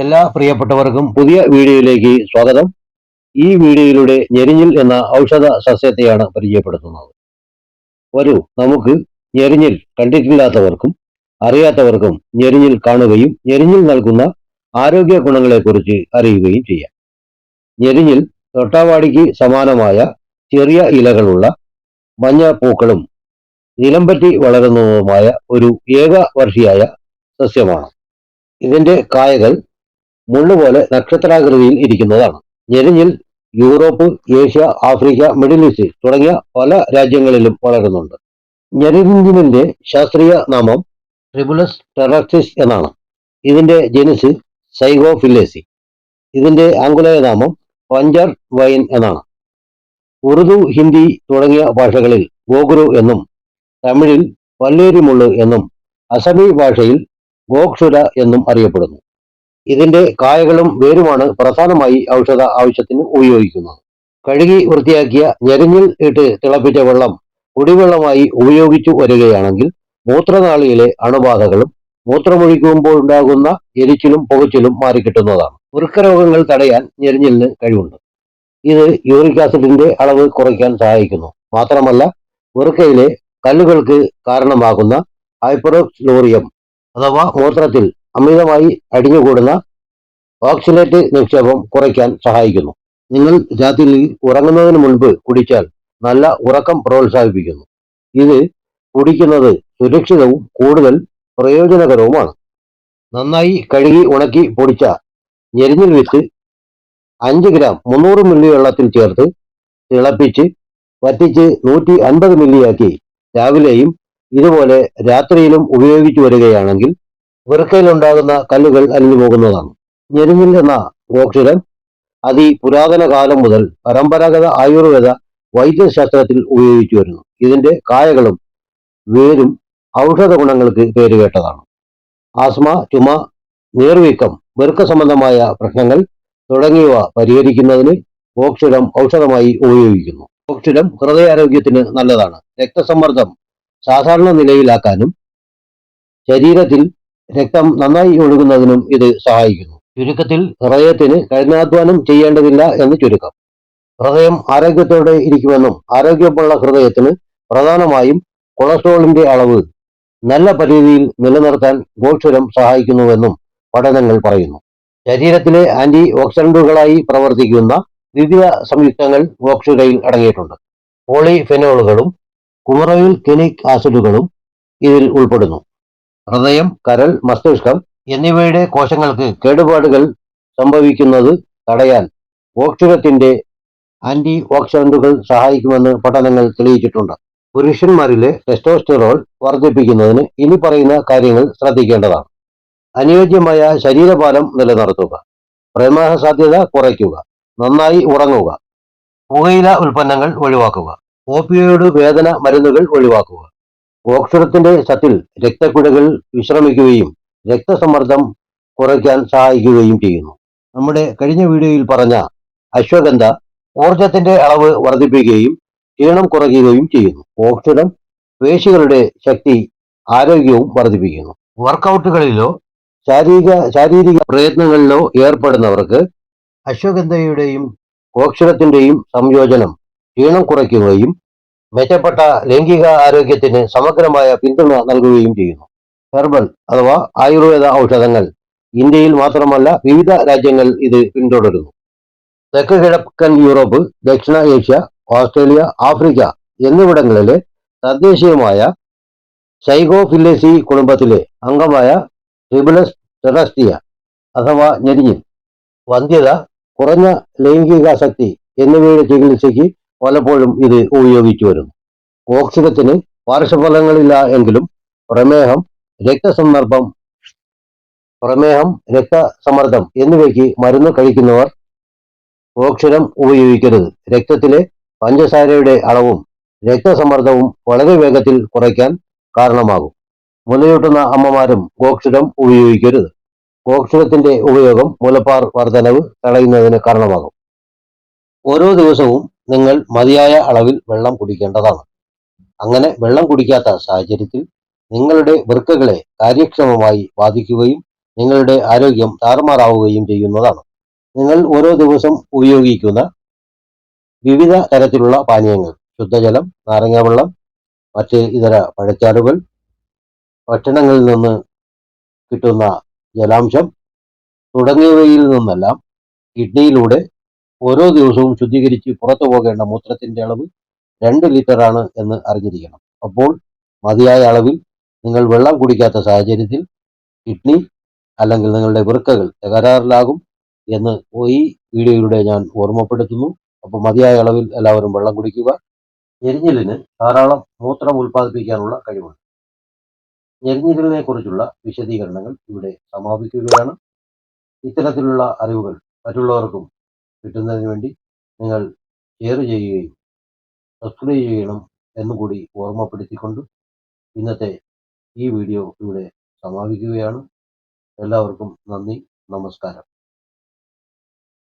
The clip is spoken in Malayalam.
എല്ലാ പ്രിയപ്പെട്ടവർക്കും പുതിയ വീഡിയോയിലേക്ക് സ്വാഗതം. ഈ വീഡിയോയിലൂടെ ഞെരിഞ്ഞിൽ എന്ന ഔഷധ സസ്യത്തെയാണ് പരിചയപ്പെടുത്തുന്നത്. വരൂ നമുക്ക് ഞെരിഞ്ഞിൽ കണ്ടിട്ടില്ലാത്തവർക്കും അറിയാത്തവർക്കും ഞെരിഞ്ഞിൽ കാണുകയും ഞെരിഞ്ഞിൽ നൽകുന്ന ആരോഗ്യ ഗുണങ്ങളെക്കുറിച്ച് അറിയുകയും ചെയ്യാം. ഞെരിഞ്ഞിൽ തൊട്ടാവാടിക്ക് സമാനമായ ചെറിയ ഇലകളുള്ള മഞ്ഞ പൂക്കളും നിലംപറ്റി വളരുന്നതുമായ ഒരു ഏകവർഷിയായ സസ്യമാണ്. ഇതിന്റെ കായകൾ മുള്ളുപോലെ നക്ഷത്രാകൃതിയിൽ ഇരിക്കുന്നതാണ്. ഞെരിഞ്ഞിൽ Europe Asia Africa Middle East തുടങ്ങിയ പല രാജ്യങ്ങളിലും വളരുന്നുണ്ട്. ഞെരിഞ്ഞിലിന്റെ ശാസ്ത്രീയ നാമം ട്രിബുലസ് ടെറക്സിസ് എന്നാണ്. ഇതിന്റെ ജനുസ് സൈഗോഫില്ലേസി. ഇതിന്റെ ആംഗുലേയ നാമം പഞ്ചർ വൈൻ എന്നാണ്. ഉറുദു ഹിന്ദി തുടങ്ങിയ ഭാഷകളിൽ ഗോഗുരു എന്നും തമിഴിൽ പല്ലേരിമുള്ളു എന്നും അസമി ഭാഷയിൽ ഗോക്ഷുര എന്നും അറിയപ്പെടുന്നു. ഇതിന്റെ കായകളും വേരുമാണ് പ്രധാനമായി ഔഷധ ആവശ്യത്തിന് ഉപയോഗിക്കുന്നത്. കഴുകി വൃത്തിയാക്കിയ ഞെരിഞ്ഞിൽ ഇട്ട് തിളപ്പിച്ച വെള്ളം കുടിവെള്ളമായി ഉപയോഗിച്ചു വരികയാണെങ്കിൽ മൂത്രനാളിയിലെ അണുബാധകളും മൂത്രമൊഴിക്കുമ്പോൾ ഉണ്ടാകുന്ന എരിച്ചിലും പുകച്ചിലും മാറിക്കിട്ടുന്നതാണ്. വൃക്കരോഗങ്ങൾ തടയാൻ ഞെരിഞ്ഞിലിന് കഴിവുണ്ട്. ഇത് യൂറിക് ആസിഡിന്റെ അളവ് കുറയ്ക്കാൻ സഹായിക്കുന്നു. മാത്രമല്ല വൃക്കയിലെ കല്ലുകൾക്ക് കാരണമാകുന്ന ഹൈപ്പറോക്സിലോറിയം അഥവാ മൂത്രത്തിൽ അമിതമായി അടിഞ്ഞുകൂടുന്ന ഓക്സിലേറ്റ് നിക്ഷേപം കുറയ്ക്കാൻ സഹായിക്കുന്നു. നിങ്ങൾ രാത്രി ഉറങ്ങുന്നതിന് മുൻപ് കുടിച്ചാൽ നല്ല ഉറക്കം പ്രോത്സാഹിപ്പിക്കുന്നു. ഇത് കുടിക്കുന്നത് സുരക്ഷിതവും കൂടുതൽ പ്രയോജനകരവുമാണ്. നന്നായി കഴുകി ഉണക്കി പൊടിച്ച ഞെരിഞ്ഞിൽ വിത്ത് അഞ്ച് ഗ്രാം മുന്നൂറ് മില്ലി വെള്ളത്തിൽ ചേർത്ത് തിളപ്പിച്ച് വറ്റിച്ച് നൂറ്റി അൻപത് മില്ലിയാക്കി രാവിലെയും ഇതുപോലെ രാത്രിയിലും ഉപയോഗിച്ചു വരികയാണെങ്കിൽ വൃക്കയിലുണ്ടാകുന്ന കല്ലുകൾ അലിഞ്ഞു പോകുന്നതാണ്. ഞെരിഞ്ഞിൽ എന്ന ഓക്സിഡൻ അതിപുരാതന കാലം മുതൽ പരമ്പരാഗത ആയുർവേദ വൈദ്യശാസ്ത്രത്തിൽ ഉപയോഗിച്ചു വരുന്നു. ഇതിന്റെ കായകളും വേരും ഔഷധ ഗുണങ്ങൾക്ക് പേരുകേട്ടതാണ് ആസ്മ ചുമ നീർവീക്കം വെറുക്ക സംബന്ധമായ പ്രശ്നങ്ങൾ തുടങ്ങിയവ പരിഹരിക്കുന്നതിന് ഓക്സിഡം ഔഷധമായി ഉപയോഗിക്കുന്നു. ഓക്സിഡം ഹൃദയാരോഗ്യത്തിന് നല്ലതാണ്. രക്തസമ്മർദ്ദം സാധാരണ നിലയിലാക്കാനും ശരീരത്തിൽ രക്തം നന്നായി ഒഴുകുന്നതിനും ഇത് സഹായിക്കുന്നു. ചുരുക്കത്തിൽ ഹൃദയത്തിന് കഠിനാധ്വാനം ചെയ്യേണ്ടതില്ല എന്ന് ചുരുക്കം. ഹൃദയം ആരോഗ്യത്തോടെ ഇരിക്കുമെന്നും ആരോഗ്യമുള്ള ഹൃദയത്തിന് പ്രധാനമായും കൊളസ്ട്രോളിന്റെ അളവ് നല്ല പരിധിയിൽ നിലനിർത്താൻ ഗോക്ഷുരം സഹായിക്കുന്നുവെന്നും പഠനങ്ങൾ പറയുന്നു. ശരീരത്തിലെ ആന്റി ഓക്സിഡന്റുകളായി പ്രവർത്തിക്കുന്ന വിവിധ സംയുക്തങ്ങൾ ഗോക്ഷുരയിൽ അടങ്ങിയിട്ടുണ്ട്. പോളിഫെനോളുകളും കുമറയിൽ കെനിക് ആസിഡുകളും ഇതിൽ ഉൾപ്പെടുന്നു. ഹൃദയം കരൾ മസ്തിഷ്കം എന്നിവയുടെ കോശങ്ങൾക്ക് കേടുപാടുകൾ സംഭവിക്കുന്നത് തടയാൻ ഓക്സിഡത്തിന്റെ ആന്റി ഓക്സിഡന്റുകൾ സഹായിക്കുമെന്ന് പഠനങ്ങൾ തെളിയിച്ചിട്ടുണ്ട്. പുരുഷന്മാരിലെ ടെസ്റ്റോസ്റ്ററോൾ വർദ്ധിപ്പിക്കുന്നതിന് ഇനി പറയുന്ന കാര്യങ്ങൾ ശ്രദ്ധിക്കേണ്ടതാണ്. അനുയോജ്യമായ ശരീരഭാരം നിലനിർത്തുക പ്രമേഹ സാധ്യത കുറയ്ക്കുക നന്നായി ഉറങ്ങുക പുകയില ഉൽപ്പന്നങ്ങൾ ഒഴിവാക്കുക ഓപ്പിയോയിഡ് വേദന മരുന്നുകൾ ഒഴിവാക്കുക ഓക്സിഡത്തിന്റെ സത്തിൽ രക്തക്കുഴകൾ വിശ്രമിക്കുകയും രക്തസമ്മർദ്ദം കുറയ്ക്കാൻ സഹായിക്കുകയും ചെയ്യുന്നു. നമ്മുടെ കഴിഞ്ഞ വീഡിയോയിൽ പറഞ്ഞ അശ്വഗന്ധ ഊർജത്തിന്റെ അളവ് വർദ്ധിപ്പിക്കുകയും ക്ഷീണം കുറയ്ക്കുകയും ചെയ്യുന്നു. ഓക്സിഡം പേശികളുടെ ശക്തി ആരോഗ്യവും വർദ്ധിപ്പിക്കുന്നു. വർക്കൗട്ടുകളിലോ ശാരീരിക ശാരീരിക പ്രയത്നങ്ങളിലോ ഏർപ്പെടുന്നവർക്ക് അശ്വഗന്ധയുടെയും ഓക്സിഡത്തിന്റെയും സംയോജനം ക്ഷീണം കുറയ്ക്കുകയും മെച്ചപ്പെട്ട ലൈംഗിക ആരോഗ്യത്തിന് സമഗ്രമായ പിന്തുണ നൽകുകയും ചെയ്യുന്നു. ഹെർബൽ അഥവാ ആയുർവേദ ഔഷധങ്ങൾ. ഇന്ത്യയിൽ മാത്രമല്ല വിവിധ രാജ്യങ്ങൾ ഇത് പിന്തുടരുന്നു. തെക്ക് കിഴക്കൻ യൂറോപ്പ് ദക്ഷിണ ഏഷ്യ ഓസ്ട്രേലിയ ആഫ്രിക്ക എന്നിവിടങ്ങളിലെ തദ്ദേശീയമായ സൈഗോഫില്ലേസി കുടുംബത്തിലെ അംഗമായ ട്രിബുലസ് ടെറസ്റ്റിയ അഥവാ ഞെരിഞ്ഞിൽ വന്ധ്യത കുറഞ്ഞ ലൈംഗികാസക്തി എന്നിവയുടെ ചികിത്സയ്ക്ക് പലപ്പോഴും ഇത് ഉപയോഗിച്ചു വരുന്നു ഓക്സിഡത്തിന് പാർശ്വഫലങ്ങളില്ല എങ്കിലും പ്രമേഹം രക്തസമ്മർദ്ദം പ്രമേഹം രക്തസമ്മർദ്ദം എന്നിവയ്ക്ക് മരുന്ന് കഴിക്കുന്നവർ ഓക്ഷരം ഉപയോഗിക്കരുത്. രക്തത്തിലെ പഞ്ചസാരയുടെ അളവും രക്തസമ്മർദ്ദവും വളരെ വേഗത്തിൽ കുറയ്ക്കാൻ കാരണമാകും. മുലയൂട്ടുന്ന അമ്മമാരും ഓക്സിഡം ഉപയോഗിക്കരുത്. ഓക്സിഡത്തിന്റെ ഉപയോഗം മുലപ്പാർ വർധനവ് തടയുന്നതിന് കാരണമാകും. ഓരോ ദിവസവും നിങ്ങൾ മതിയായ അളവിൽ വെള്ളം കുടിക്കേണ്ടതാണ്. അങ്ങനെ വെള്ളം കുടിക്കാത്ത സാഹചര്യത്തിൽ നിങ്ങളുടെ വൃക്കകളെ കാര്യക്ഷമമായി ബാധിക്കുകയും നിങ്ങളുടെ ആരോഗ്യം താറുമാറാവുകയും ചെയ്യുന്നതാണ്. നിങ്ങൾ ഓരോ ദിവസം ഉപയോഗിക്കുന്ന വിവിധ തരത്തിലുള്ള പാനീയങ്ങൾ. ശുദ്ധജലം നാരങ്ങാവെള്ളം മറ്റ് ഇതര പഴച്ചാറുകൾ ഭക്ഷണങ്ങളിൽ നിന്ന് കിട്ടുന്ന ജലാംശം തുടങ്ങിയവയിൽ നിന്നെല്ലാം കിഡ്നിയിലൂടെ ഓരോ ദിവസവും ശുദ്ധീകരിച്ച് പുറത്തു പോകേണ്ട മൂത്രത്തിന്റെ അളവ് രണ്ട് ലിറ്ററാണ് എന്ന് അറിഞ്ഞിരിക്കണം. അപ്പോൾ മതിയായ അളവിൽ നിങ്ങൾ വെള്ളം കുടിക്കാത്ത സാഹചര്യത്തിൽ കിഡ്നി അല്ലെങ്കിൽ നിങ്ങളുടെ വൃക്കകൾ തകരാറിലാകും എന്ന് ഈ വീഡിയോയിലൂടെ ഞാൻ ഓർമ്മപ്പെടുത്തുന്നു. അപ്പോൾ മതിയായ അളവിൽ എല്ലാവരും വെള്ളം കുടിക്കുക. ഞെരിഞ്ഞിലിന് ധാരാളം മൂത്രം ഉൽപ്പാദിപ്പിക്കാനുള്ള കഴിവുണ്ട്. ഞെരിഞ്ഞിലിനെ കുറിച്ചുള്ള വിശദീകരണങ്ങൾ ഇവിടെ സമാപിക്കുകയാണ്. ഇത്തരത്തിലുള്ള അറിവുകൾ മറ്റുള്ളവർക്കും കിട്ടുന്നതിന് വേണ്ടി നിങ്ങൾ ഷെയർ ചെയ്യുകയും സബ്സ്ക്രൈബ് ചെയ്യണം എന്നുകൂടി ഓർമ്മപ്പെടുത്തിക്കൊണ്ട് ഇന്നത്തെ ഈ വീഡിയോ ഇവിടെ സമാപിക്കുകയാണ്. എല്ലാവർക്കും നന്ദി. നമസ്കാരം.